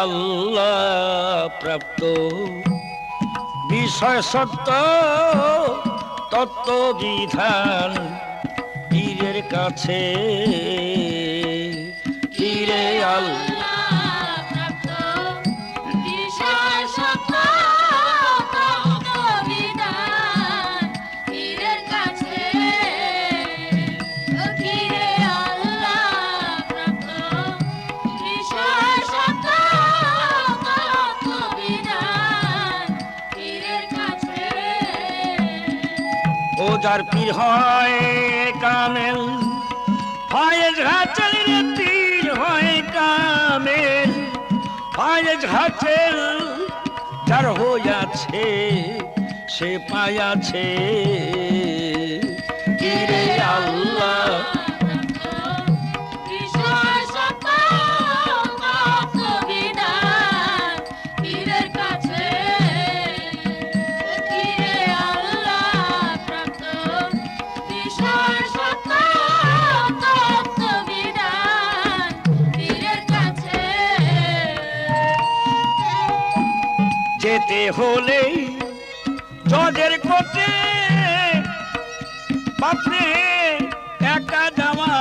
আল্লাহ প্রাপ্ত। বিষয় সত্য তত্ত্ব বিধান পীরের কাছে যার পীর হয় কামেল, হয় ঘাটেল রে পীর হয় কামেল, হয় ঘাটেল যার হইয়াছে, সে পাইয়াছে। যেতে হলেই জজের কোটে বাপরে, একা যাওয়া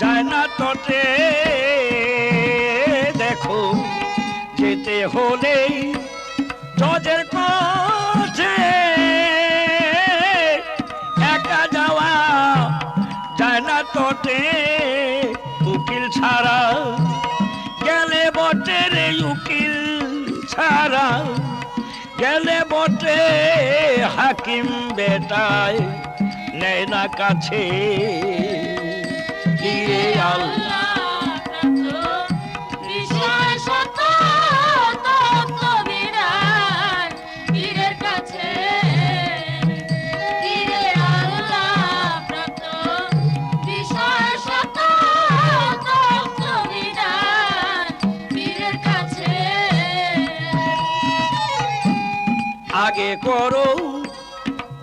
যায় না তটে। দেখো, যেতে হলেই জজের কোটে একা যাওয়া যায় না তটে। উকিল ছাড়া গেলে বটে রে উকিল ছাড়া গেলে বটে হাকিম বেটায় নেয় না কাছে আল্লাহ আগে করো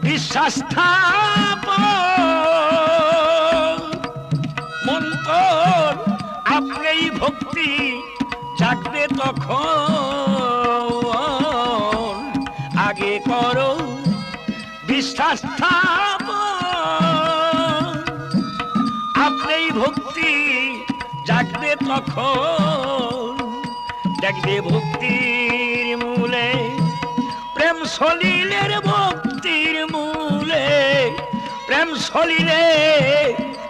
বিশ্বাস মন্তর আপনি ভক্তি, জাগবে তখন। আগে করো বিশ্বাস আপনি ভক্তি, জাগবে তখন। দেখবে ভক্তির সলিলের ভক্তির মূলে প্রেম সলিলে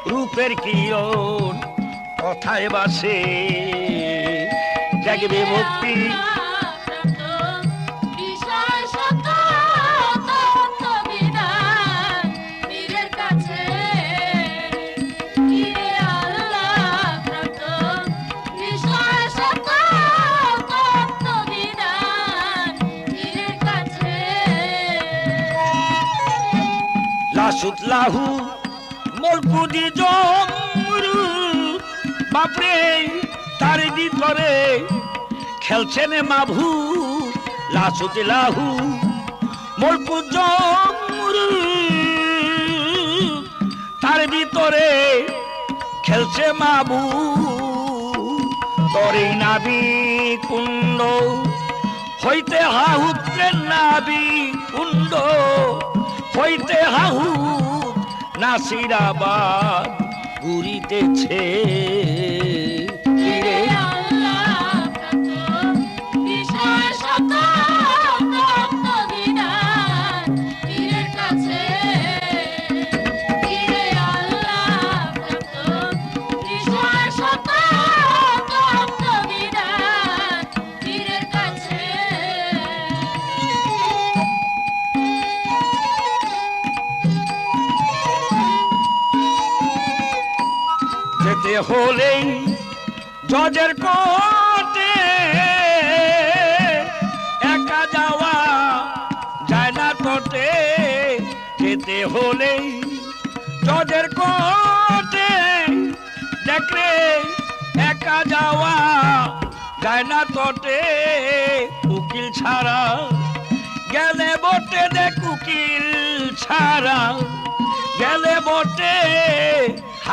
রূপের কিরণ কথায় বাসে জাগবে ভক্তি লাসুত লাহু মলকুদি জমরু। বাপরে, তার ভিতরে খেলছেন মাভু, লাসুত লাহু মলকু জমরু। তার ভিতরে খেলছে মাবু তরে নাবি কুণ্ড, হইতে হাহুত্রের নাবি কুণ্ড। নাসিরাবাদ ঘুরিতেছে হলেই জজের কোটে একা যাওয়া যায় না তোটে যেতে হলেই জজের কোটে দেখলে একা যাওয়া যায় না তোটে উকিল ছাড়া গেলে বটে দেখ উকিল ছাড়া।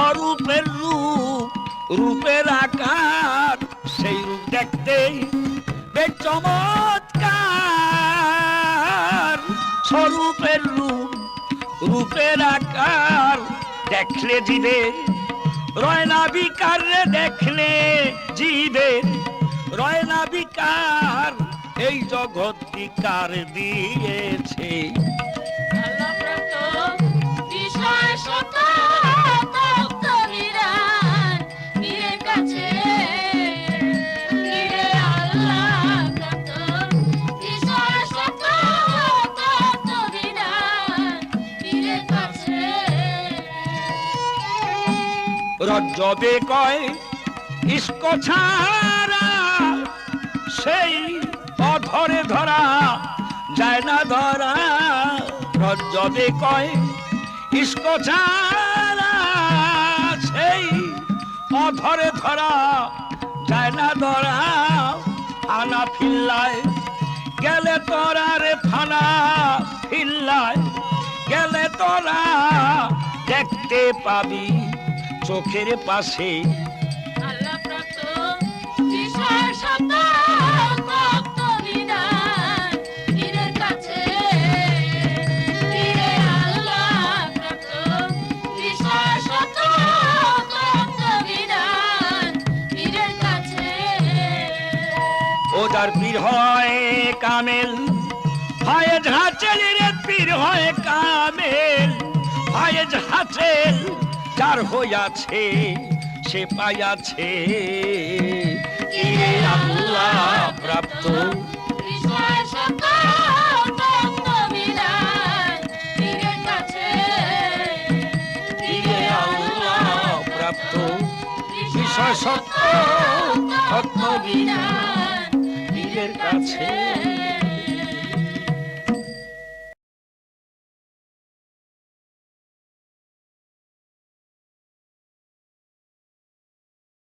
স্বরূপের রূপ, রূপের আকার, সেই রূপ দেখতে চমৎকার। স্বরূপের রূপ, রূপের আকার, দেখলে জিবে রয়না বিকার দেখলে জিবে রয়না বিকার। এই জগৎ বিকার দিয়েছে? রজ্জবে কয়, ইস্ক ছাড়া সেই অধরে ধরা যায় না ধরা। রজ্জবে কয়, ইস্ক ছাড়া সেই অধরে ধরা যায় না ধরা। আনা ফিল্লায়, গেলে তোরা রে ফানা ফিল্লায়, গেলে তোরা দেখতে পাবি। চোখের পাশে। কাছে। পীরে হয় কামেল হয় ঝাঁচেল রে পীর হয় কামেল হয় ঝাঁচেল যার হইয়াছে সে পাইয়াছে। প্রাপ্ত। সত্য সত্য বিধান। পীরের কাছে